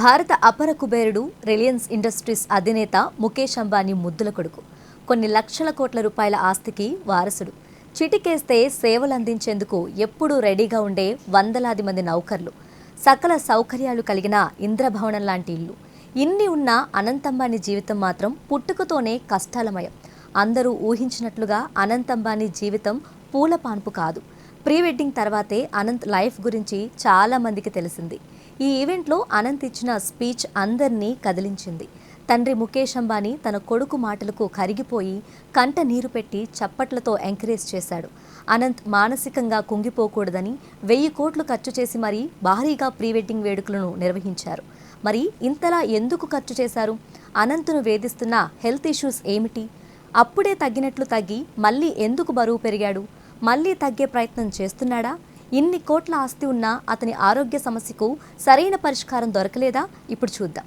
భారత అపర కుబేరుడు రిలయన్స్ ఇండస్ట్రీస్ అధినేత ముఖేష్ అంబానీ ముద్దుల కొడుకు. కొన్ని లక్షల కోట్ల రూపాయల ఆస్తికి వారసుడు. చిటికేస్తే సేవలు అందించేందుకు ఎప్పుడూ రెడీగా ఉండే వందలాది మంది నౌకర్లు. సకల సౌకర్యాలు కలిగిన ఇంద్రభవనం లాంటి ఇల్లు. ఇన్ని ఉన్న అనంతంబానీ జీవితం మాత్రం పుట్టుకతోనే కష్టాలమయం. అందరూ ఊహించినట్లుగా అనంతంబానీ జీవితం పూల పాన్పు కాదు. ప్రీ వెడ్డింగ్ తర్వాతే అనంత్ లైఫ్ గురించి చాలామందికి తెలిసింది. ఈ ఈవెంట్లో అనంత్ ఇచ్చిన స్పీచ్ అందరినీ కదిలించింది. తండ్రి ముఖేష్ అంబానీ తన కొడుకు మాటలకు కరిగిపోయి కంట నీరు పెట్టి చప్పట్లతో ఎంకరేజ్ చేశాడు. అనంత్ మానసికంగా కుంగిపోకూడదని వెయ్యి కోట్లు ఖర్చు చేసి మరీ భారీగా ప్రీ వెడ్డింగ్ వేడుకలను నిర్వహించారు. మరి ఇంతలా ఎందుకు ఖర్చు చేశారు? అనంత్ను వేధిస్తున్న హెల్త్ ఇష్యూస్ ఏమిటి? అప్పుడే తగ్గినట్లు తగ్గి మళ్ళీ ఎందుకు బరువు పెరిగాడు? మళ్ళీ తగ్గే ప్రయత్నం చేస్తున్నాడా? ఇన్ని కోట్ల ఆస్తి ఉన్నా అతని ఆరోగ్య సమస్యకు సరైన పరిష్కారం దొరకలేదా? ఇప్పుడు చూద్దాం.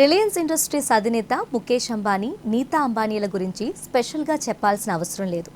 రిలయన్స్ ఇండస్ట్రీస్ అధినేత ముఖేష్ అంబానీ నీతా అంబానీల గురించి స్పెషల్గా చెప్పాల్సిన అవసరం లేదు.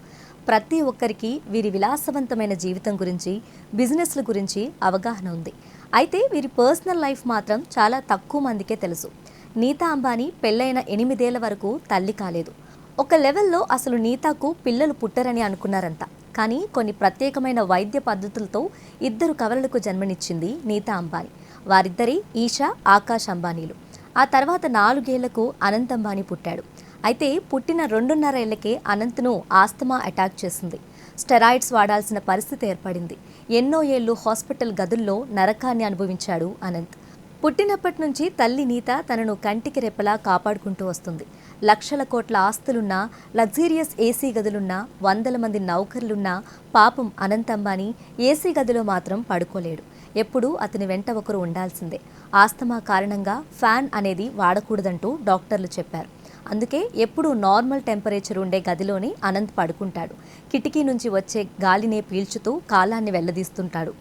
ప్రతి ఒక్కరికి వీరి విలాసవంతమైన జీవితం గురించి బిజినెస్ల గురించి అవగాహన ఉంది. అయితే వీరి పర్సనల్ లైఫ్ మాత్రం చాలా తక్కువ మందికే తెలుసు. నీతా అంబానీ పెళ్ళైన ఎనిమిదేళ్ళ వరకు తల్లి కాలేదు. ఒక లెవెల్లో అసలు నీతాకు పిల్లలు పుట్టరని అనుకున్నారంట. కానీ కొన్ని ప్రత్యేకమైన వైద్య పద్ధతులతో ఇద్దరు కవలలకు జన్మనిచ్చింది నీతా అంబానీ. వారిద్దరి ఈషా ఆకాష్ అంబానీలు. ఆ తర్వాత నాలుగేళ్ళకు అనంత్ అంబానీ పుట్టాడు. అయితే పుట్టిన రెండున్నర ఏళ్ళకే అనంత్ను ఆస్తమా అటాక్ చేసింది. స్టెరాయిడ్స్ వాడాల్సిన పరిస్థితి ఏర్పడింది. ఎన్నో ఏళ్ళు హాస్పిటల్ గదుల్లో నరకాన్ని అనుభవించాడు అనంత్. పుట్టినప్పటి నుంచి తల్లి నీత తనను కంటికి రెప్పలా కాపాడుకుంటూ వస్తుంది. లక్షల కోట్ల ఆస్తులున్నా లగ్జీరియస్ ఏసీ గదులున్నా వందల మంది నౌకర్లున్నా పాపం అనంత్ అంబానీ ఏసీ గదిలో మాత్రం పడుకోలేడు. ఎప్పుడూ అతని వెంట ఒకరు ఉండాల్సిందే. ఆస్తమా కారణంగా ఫ్యాన్ అనేది వాడకూడదంటూ డాక్టర్లు చెప్పారు. అందుకే ఎప్పుడూ నార్మల్ టెంపరేచర్ ఉండే గదిలోనే అనంత్ పడుకుంటాడు. కిటికీ నుంచి వచ్చే గాలినే పీల్చుతూ కాలాన్ని వెల్లదీస్తుంటాడు.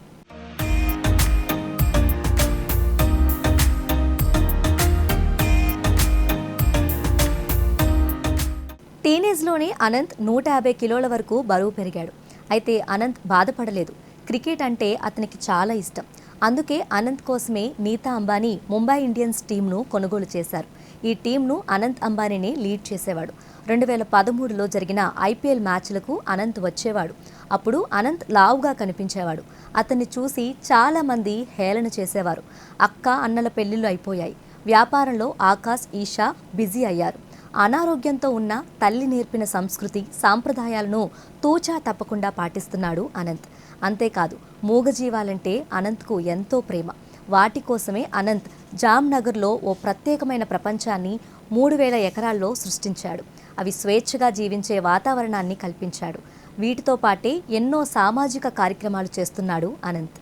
టీనేజ్లోనే అనంత్ నూట యాభై కిలోల వరకు బరువు పెరిగాడు. అయితే అనంత్ బాధపడలేదు. క్రికెట్ అంటే అతనికి చాలా ఇష్టం. అందుకే అనంత్ కోసమే నీతా అంబానీ ముంబై ఇండియన్స్ టీంను కొనుగోలు చేశారు. ఈ టీంను అనంత్ అంబానీనే లీడ్ చేసేవాడు. రెండు వేల పదమూడులో జరిగిన ఐపీఎల్ మ్యాచ్లకు అనంత్ వచ్చేవాడు. అప్పుడు అనంత్ లావుగా కనిపించేవాడు. అతన్ని చూసి చాలామంది హేళన చేసేవారు. అక్క అన్నల పెళ్ళిళ్ళు అయిపోయాయి. వ్యాపారంలో ఆకాశ్ ఈషా బిజీ అయ్యారు. అనారోగ్యంతో ఉన్న తల్లి నేర్పిన సంస్కృతి సాంప్రదాయాలను తూచా తప్పకుండా పాటిస్తున్నాడు అనంత్. అంతేకాదు మూగజీవాలంటే అనంత్కు ఎంతో ప్రేమ. వాటి కోసమే అనంత్ జామ్నగర్లో ఓ ప్రత్యేకమైన ప్రపంచాన్ని మూడు వేల ఎకరాల్లో సృష్టించాడు. అవి స్వేచ్ఛగా జీవించే వాతావరణాన్ని కల్పించాడు. వీటితో పాటే ఎన్నో సామాజిక కార్యక్రమాలు చేస్తున్నాడు అనంత్.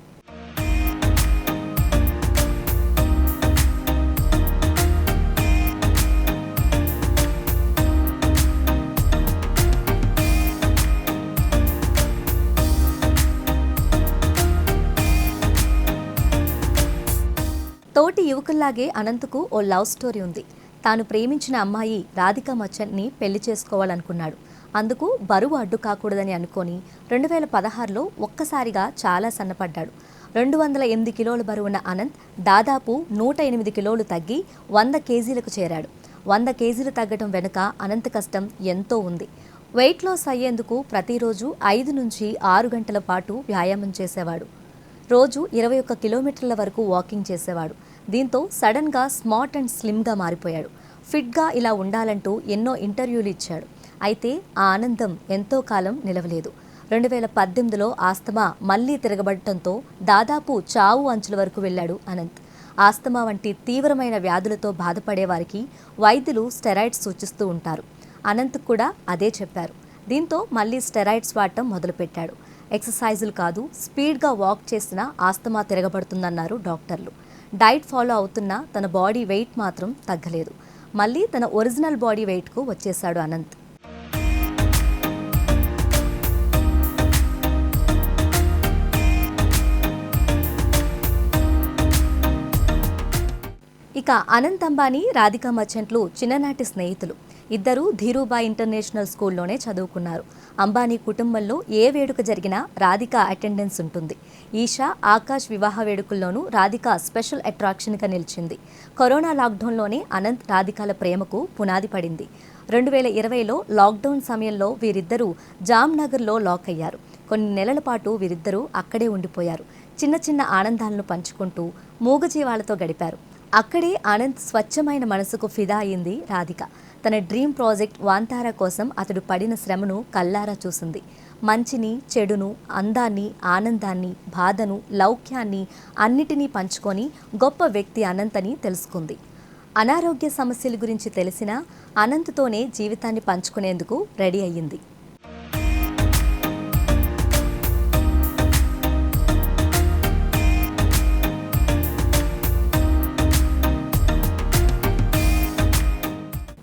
తోటి యువకుల్లాగే అనంత్కు ఓ లవ్ స్టోరీ ఉంది. తాను ప్రేమించిన అమ్మాయి రాధికా మచ్చన్ని పెళ్ళి చేసుకోవాలనుకున్నాడు. అందుకు బరువు అడ్డు కాకూడదని అనుకొని రెండు వేల పదహారులో ఒక్కసారిగా చాలా సన్నపడ్డాడు. రెండు వందల ఎనిమిది కిలోల బరువున్న అనంత్ దాదాపు నూట ఎనిమిది కిలోలు తగ్గి వంద కేజీలకు చేరాడు. వంద కేజీలు తగ్గడం వెనుక అనంత్ కష్టం ఎంతో ఉంది. వెయిట్ లాస్ అయ్యేందుకు ప్రతిరోజు ఐదు నుంచి ఆరు గంటల పాటు వ్యాయామం చేసేవాడు. రోజు ఇరవై ఒక్క కిలోమీటర్ల వరకు వాకింగ్ చేసేవాడు. దీంతో సడన్గా స్మార్ట్ అండ్ స్లిమ్గా మారిపోయాడు. ఫిట్గా ఇలా ఉండాలంటూ ఎన్నో ఇంటర్వ్యూలు ఇచ్చాడు. అయితే ఆ ఆనందం ఎంతో కాలం నిలవలేదు. రెండు వేల పద్దెనిమిదిలో ఆస్తమా మళ్ళీ తిరగబడటంతో దాదాపు చావు అంచుల వరకు వెళ్ళాడు అనంత్. ఆస్తమా వంటి తీవ్రమైన వ్యాధులతో బాధపడే వారికి వైద్యులు స్టెరాయిడ్స్ సూచిస్తూ ఉంటారు. అనంత్ కూడా అదే చెప్పారు. దీంతో మళ్ళీ స్టెరాయిడ్స్ వాడటం మొదలుపెట్టాడు. ఎక్సర్సైజులు కాదు స్పీడ్గా వాక్ చేసినా ఆస్తమా తిరగబడుతుందన్నారు డాక్టర్లు. డైట్ ఫాలో అవుతున్నా తన బాడీ వెయిట్ మాత్రం తగ్గలేదు. మళ్ళీ తన ఒరిజినల్ బాడీ వెయిట్కు వచ్చేశాడు అనంత్. ఇక అనంత్ అంబానీ రాధికా మర్చెంట్లు చిన్ననాటి స్నేహితులు. ఇద్దరు ధీరూబాయ్ ఇంటర్నేషనల్ స్కూల్లోనే చదువుకున్నారు. అంబానీ కుటుంబంలో ఏ వేడుక జరిగినా రాధిక అటెండెన్స్ ఉంటుంది. ఈషా ఆకాష్ వివాహ వేడుకల్లోనూ రాధిక స్పెషల్ అట్రాక్షన్గా నిలిచింది. కరోనా లాక్డౌన్లోనే అనంత్ రాధికాల ప్రేమకు పునాది పడింది. రెండు వేల ఇరవైలో లాక్డౌన్ సమయంలో వీరిద్దరూ జామ్నగర్లో లాక్ అయ్యారు. కొన్ని నెలల పాటు వీరిద్దరూ అక్కడే ఉండిపోయారు. చిన్న చిన్న ఆనందాలను పంచుకుంటూ మూగజీవాలతో గడిపారు. అక్కడే అనంత్ స్వచ్ఛమైన మనసుకు ఫిదా అయింది రాధిక. తన డ్రీమ్ ప్రాజెక్ట్ వాంతారా కోసం అతడు పడిన శ్రమను కల్లారా చూసింది. మంచిని చెడును అందాన్ని ఆనందాన్ని బాధను లౌక్యాన్ని అన్నిటినీ పంచుకొని గొప్ప వ్యక్తి అనంత్ అని తెలుసుకుంది. అనారోగ్య సమస్యల గురించి తెలిసినా అనంత్తోనే జీవితాన్ని పంచుకునేందుకు రెడీ అయ్యింది.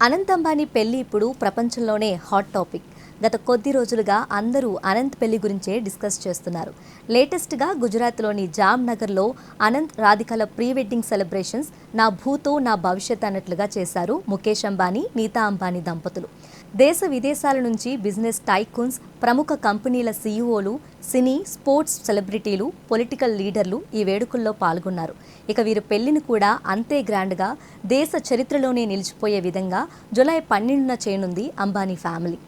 అనంత్ అంబానీ పెళ్ళి ఇప్పుడు ప్రపంచంలోనే హాట్ టాపిక్. గత కొద్ది రోజులుగా అందరూ అనంత్ పెళ్ళి గురించే డిస్కస్ చేస్తున్నారు. లేటెస్ట్గా గుజరాత్లోని జామ్నగర్లో అనంత్ రాధికల ప్రీ వెడ్డింగ్ సెలబ్రేషన్స్ నా భూతో నా భవిష్యత్ అన్నట్లుగా చేశారు ముఖేష్ అంబానీ నీతా అంబానీ దంపతులు. దేశ విదేశాల నుంచి బిజినెస్ టైకూన్స్ ప్రముఖ కంపెనీల సీఈఓలు సినీ స్పోర్ట్స్ సెలబ్రిటీలు పొలిటికల్ లీడర్లు ఈ వేడుకల్లో పాల్గొన్నారు. ఇక వీరి పెళ్ళిని కూడా అంతే గ్రాండ్గా దేశ చరిత్రలోనే నిలిచిపోయే విధంగా జులై పన్నెండున చేయనుంది అంబానీ ఫ్యామిలీ.